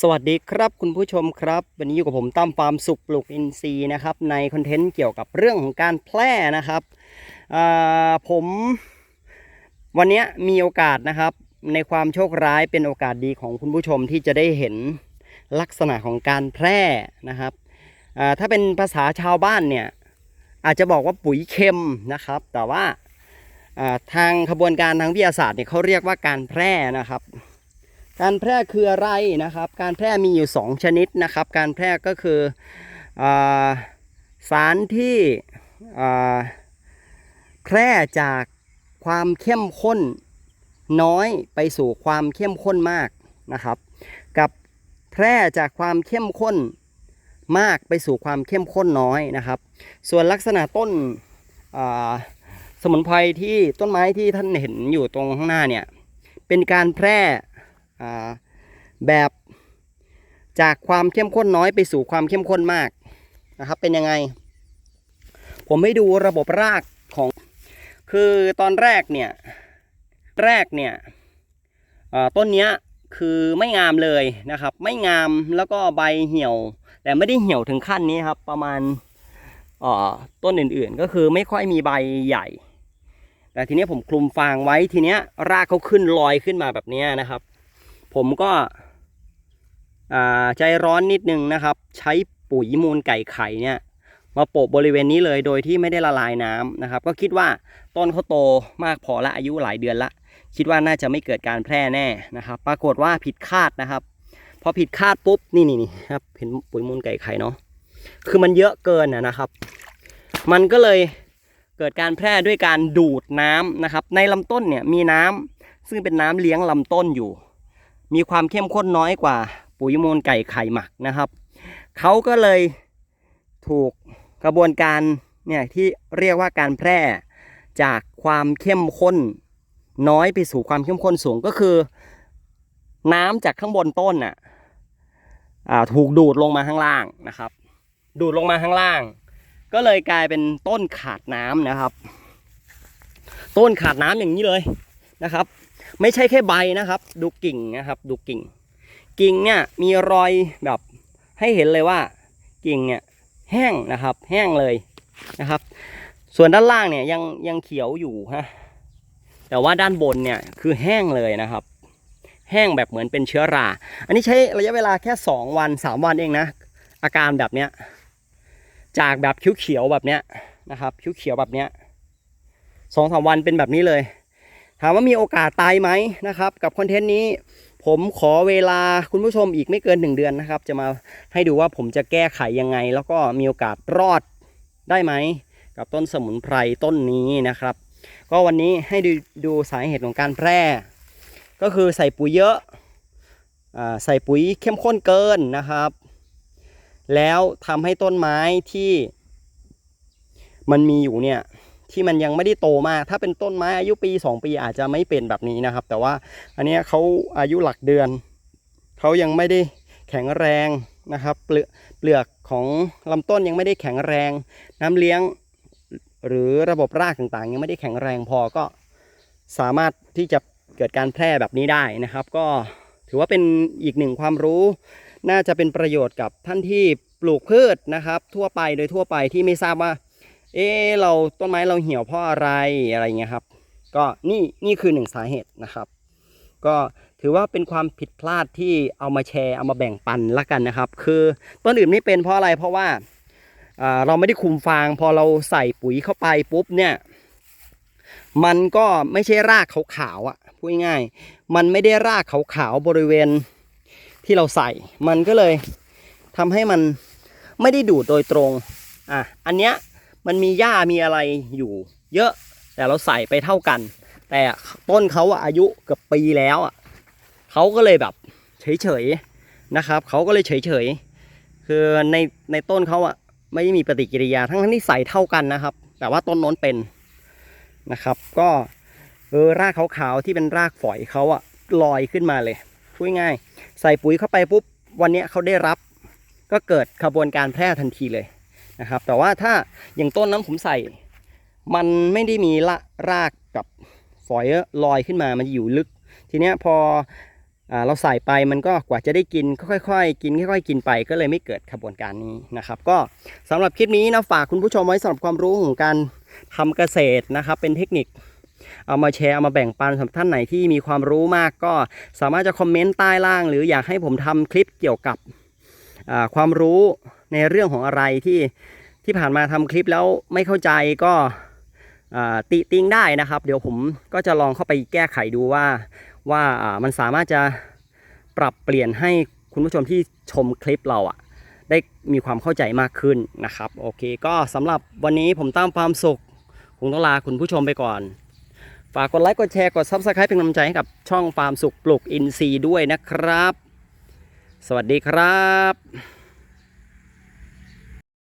สวัสดีครับคุณผู้ชมครับ วันนี้อยู่กับผมตั้มฟาร์มสุขปลูกอินทรีย์นะครับ ในคอนเทนต์เกี่ยวกับเรื่องของการแพร่นะครับผมวันนี้มีโอกาสนะครับ ในความโชคร้ายเป็นโอกาสดีของคุณผู้ชมที่จะได้เห็นลักษณะของการแพร่นะครับถ้าเป็นภาษาชาวบ้านเนี่ยอาจจะบอกว่าปุ๋ยเค็มนะครับ แต่ว่าทางขบวนการทางวิทยาศาสตร์เนี่ยเขาเรียกว่าการแพร่นะครับ การแพร่คืออะไรนะครับ การแพร่มีอยู่ 2 ชนิดนะครับ การแพร่ก็คืออสารที่แพร่จากความเข้มข้นน้อยไปสู่ความเข้มข้นมากนะครับ กับแพร่จากความเข้มข้นมากไปสู่ความเข้มข้นน้อยนะครับ ส่วนลักษณะต้นสมุนไพรที่ต้นไม้ที่ท่านเห็นอยู่ตรงข้างหน้าเนี่ยเป็นการแพร่ แบบจากความเข้มข้นน้อยไปสู่ความเข้มข้นมากนะครับ เป็นยังไง ผมให้ดูระบบรากของ คือตอนแรกเนี่ย แรกเนี่ยต้นเนี้ยคือไม่งามเลยนะครับ ไม่งามแล้วก็ใบเหี่ยว แต่ไม่ได้เหี่ยวถึงขั้นนี้ครับ ประมาณต้นอื่นๆ ก็คือไม่ค่อยมีใบใหญ่ แต่ทีนี้ผมคลุมฟางไว้ทีเนี้ยรากเขาขึ้นลอยขึ้นมาแบบนี้นะครับ ผมก็ใจร้อนนิดนึงนะครับ ใช้ปุ๋ยมูลไก่ไข่เนี่ยมาโปะบริเวณนี้เลยโดยที่ไม่ได้ละลายน้ำนะครับ ก็คิดว่าต้นเขาโตมากพอละอายุหลายเดือนละ คิดว่าน่าจะไม่เกิดการแพร่แน่นะครับ ปรากฏว่าผิดคาดนะครับ พอผิดคาดปุ๊บนี่นี่นี่ครับเห็นปุ๋ยมูลไก่ไข่เนาะคือมันเยอะเกินนะนะครับ มันก็เลยเกิดการแพร่ด้วยการดูดน้ำนะครับ ในลำต้นเนี่ยมีน้ำซึ่งเป็นน้ำเลี้ยงลำต้นอยู่ มีความเข้มข้นน้อยกว่า ปุ๋ยมูลไก่ไข่หมักนะครับเขาก็เลยถูกกระบวนการเนี่ยที่เรียกว่าการแพร่จากความเข้มข้นน้อยไปสู่ความเข้มข้นสูงก็คือ น้ำจากข้างบนต้นน่ะถูกดูดลงมาข้างล่างนะครับ ดูดลงมาข้างล่าง ก็เลยกลายเป็นต้นขาดน้ำนะครับ ต้นขาดน้ำอย่างนี้เลยนะครับ ไม่ใช่แค่ใบนะครับ ดูกิ่งนะครับ ดูกิ่ง กิ่งเนี่ยมีรอยแบบให้เห็นเลยว่า กิ่งเนี่ยแห้งนะครับ แห้งเลยนะครับ ส่วนด้านล่างเนี่ยยังยังเขียวอยู่ฮะแต่ว่าด้านบนเนี่ยคือแห้งเลยนะครับ แห้งแบบเหมือนเป็นเชื้อรา อันนี้ใช้ระยะเวลาแค่ 2 วัน 3 วันเองนะ อาการแบบเนี้ยจากแบบเขียวๆแบบเนี้ยนะครับเขียวๆแบบเนี้ยสองสามวันเป็นแบบนี้เลย ถามว่ามีโอกาสตายไหมนะครับ กับคอนเทนต์นี้ ผมขอเวลาคุณผู้ชมอีกไม่เกินหนึ่งเดือนนะครับ จะมาให้ดูว่าผมจะแก้ไขยังไง แล้วก็มีโอกาสรอดได้ไหม กับต้นสมุนไพรต้นนี้นะครับ ก็วันนี้ให้ดูดูสาเหตุของการแพร่ ก็คือใส่ปุ๋ยเยอะอใส่ปุ๋ยเข้มข้นเกินนะครับ แล้วทำให้ต้นไม้ที่มันมีอยู่เนี่ย ที่มันยังไม่ได้โตมาก ถ้าเป็นต้นไม้อายุปี 2 ปีอาจจะไม่เป็นแบบนี้นะครับ แต่ว่าอันนี้เขาอายุหลักเดือน เขายังไม่ได้แข็งแรงนะครับ เปลือกเปลือกของลำต้นยังไม่ได้แข็งแรง น้ำเลี้ยง หรือระบบรากต่างๆ ยังไม่ได้แข็งแรงพอก็สามารถที่จะเกิดการแพร่แบบนี้ได้นะครับ ก็ถือว่าเป็นอีกหนึ่งความรู้ น่าจะเป็นประโยชน์กับท่านที่ปลูกพืชนะครับ ทั่วไปโดยทั่วไปที่ไม่ทราบว่า เอ๊เราต้นไม้เราเหี่ยวเพราะอะไรอะไรเงี้ยครับ ก็นี่นี่คือหนึ่งสาเหตุนะครับ ก็ถือว่าเป็นความผิดพลาดที่เอามาแชร์เอามาแบ่งปันละกันนะครับ คือต้นอื่นไม่เป็นเพราะอะไรเพราะว่าเราไม่ได้คุมฟางพอเราใส่ปุ๋ยเข้าไปปุ๊บเนี่ยมันก็ไม่ใช่รากขาวๆอะพูดง่ายมันไม่ได้รากขาวๆบริเวณที่เราใส่ มันก็เลยทำให้มันไม่ได้ดูดโดยตรงอะอันเนี้ย มันมีหญ้ามีอะไรอยู่เยอะแต่เราใส่ไปเท่ากัน แต่ต้นเขาอายุเกือบปีแล้วอะเขาก็เลยแบบเฉยๆนะครับเขาก็เลยเฉยๆคือในในต้นเขาอะไม่มีปฏิกิริยาทั้งที่ใส่เท่ากันนะครับ แต่ว่าต้นโน้นเป็นนะครับ ก็เออรากขาวๆที่เป็นรากฝอยเขาอะลอยขึ้นมาเลยพูดง่ายใส่ปุ๋ยเข้าไปปุ๊บวันนี้เขาได้รับ ก็เกิดขบวนการแพร่ทันทีเลย นะครับ แต่ว่าถ้าอย่างต้นน้ำผมใส่ มันไม่ได้มีละรากกับฝอยลอยขึ้นมา มันอยู่ลึก ทีเนี้ยพออเราใส่ไปมันก็กว่าจะได้กินค่อยๆกินค่อยๆ กินไปก็เลยไม่เกิดขบวนการนี้นะครับ ก็สำหรับคลิปนี้นะฝากคุณผู้ชมไว้สำหรับความรู้ของการทำเกษตรนะครับ เป็นเทคนิค เอามาแชร์เอามาแบ่งปันสำหรับท่านไหนที่มีความรู้มากก็สามารถจะคอมเมนต์ใต้ล่าง หรืออยากให้ผมทำคลิปเกี่ยวกับ ความรู้ในเรื่องของอะไรที่ที่ผ่านมาทำคลิปแล้วไม่เข้าใจก็ติติงได้นะครับ เดี๋ยวผมก็จะลองเข้าไปแก้ไขดูว่าว่ามันสามารถจะปรับเปลี่ยนให้คุณผู้ชมที่ชมคลิปเราอะได้มีความเข้าใจมากขึ้นนะครับ โอเคก็สำหรับวันนี้ผมตั้งความสุขคงต้องลาคุณผู้ชมไปก่อน ฝากกดไลค์กดแชร์กด Subscribe เป็นกำลังใจให้กับช่องฟาร์มสุขปลูกอินทรีย์ด้วยนะครับ สวัสดีครับ